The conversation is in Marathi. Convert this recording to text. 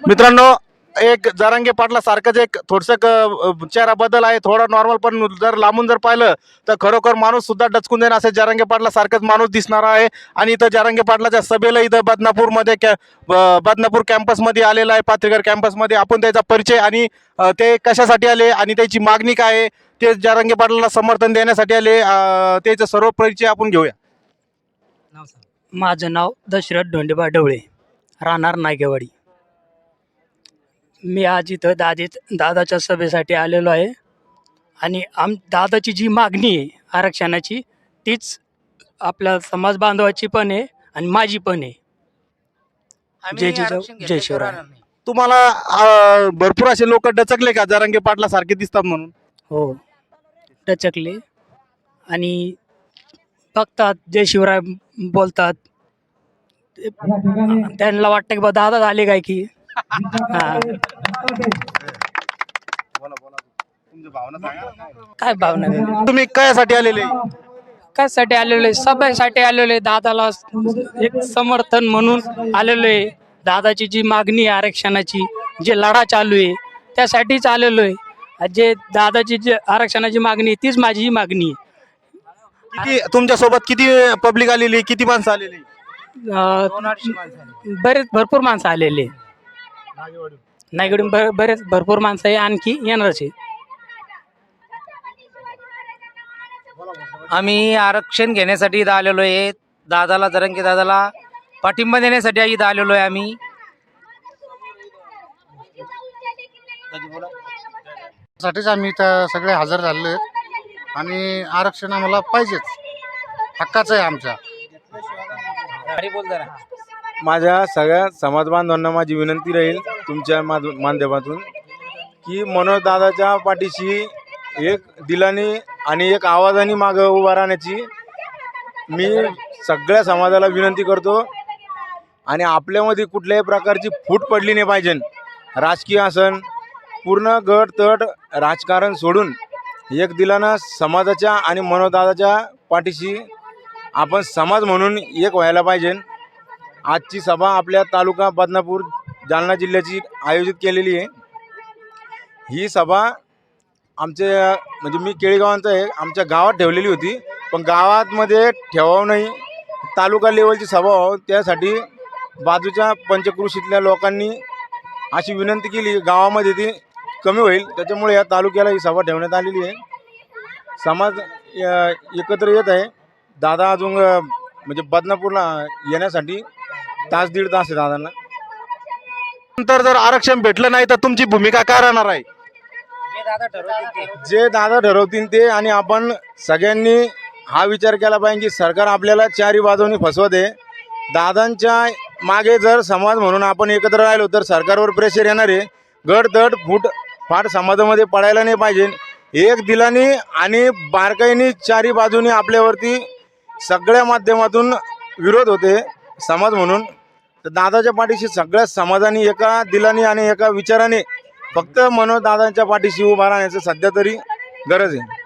मित्रांनो एक जरांगे पाटला सारखंच एक थोडसं चेहरा बदल आहे थोडा नॉर्मल पण जर लांबून जर पाहिलं तर खरोखर माणूस सुद्धा डचकून देणार असं जरांगे पाटला सारखंच माणूस दिसणार आहे. आणि इथं जरांगे पाटलाच्या सभेला इथं बदनापूरमध्ये कॅ ब- बदनापूर कॅम्पसमध्ये आलेला आहे पात्रीकर कॅम्पसमध्ये आपण त्याचा परिचय आणि ते कशासाठी आले आणि त्याची मागणी काय आहे ते जरांगे पाटलाला समर्थन देण्यासाठी आले त्याचा सर्व परिचय आपण घेऊया. माझं नाव दशरथ ढोंडेबा ढवळे राहणार नागेवाडी. मी आज इथं दादेत दादाच्या सभेसाठी आलेलो आहे. आणि आम दादाची जी मागणी आहे आरक्षणाची तीच आपल्या समाज बांधवाची पण आहे आणि माझी पण आहे. जय जिजाऊ जय शिवराय. तुम्हाला अ, भरपूर असे लोक डचकले का? जरांगे पाटला सारखे दिसतात म्हणून. हो टचकले आणि बघतात जय शिवराय बोलतात. ते- त्यांना वाटतं की बा दादा आले काय की? हा काय भावना वेगळी? तुम्ही कशासाठी आलेले? कशासाठी आलेलो आहे? सभेसाठी आलेलो आहे. दादाला एक समर्थन म्हणून आलेलो आहे. दादाची जी मागणी आहे आरक्षणाची जे लढा चालू आहे त्यासाठीच आलेलो आहे. जे दादाची जी आरक्षणाची मागणी आहे तीच माझी मागणी आहे. किती तुमच्यासोबत किती पब्लिक आलेली किती माणसं आलेली? अं, बरेच भरपूर माणसं आलेले बर- बरेच भरपूर माणसं आहे आणखी येणारच आहे आम्ही आरक्षण घेण्यासाठी इथं आलेलो आहे. दादाला जरंगे दादाला पाठिंबा देण्यासाठी इथं आलेलो आहे आम्ही. साठीच आम्ही इथं सगळे हजर झालेलो आहेत. आणि आरक्षण आम्हाला पाहिजेच. हक्काचं आहे आमच्या. माझ्या सगळ्या समाज बांधवांना माझी विनंती राहील. तुमच्या माध- माध्यमातून की मनोजदादाच्या पाठीशी एक दिलाने आणि एक आवाजाने मागं उभा राहण्याची मी सगळ्या समाजाला विनंती करतो. आणि आपल्यामध्ये कुठल्याही प्रकारची फूट पडली नाही पाहिजे. राजकीय आसन पूर्ण गट तट राजकारण सोडून एक दिलानं समाजाच्या आणि मनोदादाच्या पाठीशी आपण समाज म्हणून एक व्हायला पाहिजे. आजची सभा आपल्या तालुका बदनापूर जालना जिल्ह्याची आयोजित केलेली आहे. ही सभा आमचे म्हणजे मी केळीगावांचं आहे आमच्या गावात ठेवलेली होती. पण गावातमध्ये ठेवावं नाही तालुका लेवलची सभा व्हावं त्यासाठी बाजूच्या पंचकृषीतल्या लोकांनी अशी विनंती केली गावामध्ये ती कमी होईल. त्याच्यामुळे या तालुक्याला ही सभा ठेवण्यात आलेली आहे. समाज एकत्र येत आहे. दादा अजून म्हणजे बदनापूरला येण्यासाठी तास दीड तास आहे दादांना. नंतर जर आरक्षण भेटलं नाही तर तुमची भूमिका काय राहणार आहे? जे दादा ठरवतील ते. आणि आपण सगळ्यांनी हा विचार केला पाहिजे की सरकार आपल्याला चारी बाजूनी फसवत आहे. दादांच्या मागे जर समाज म्हणून आपण एकत्र राहिलो तर सरकारवर प्रेशर येणार आहे. गड तट फूट फाट समाजामध्ये पडायला नाही पाहिजे. एक दिलानी आणि बारकाईनी चारी बाजूनी आपल्यावरती सगळ्या माध्यमातून विरोध होते समाज म्हणून. तर दादाच्या पाठीशी सगळ्या समाजाने एका दिलाने आणि एका विचाराने फक्त मनोज दादांच्या पाठीशी उभा राहण्याचं सध्या तरी गरज आहे.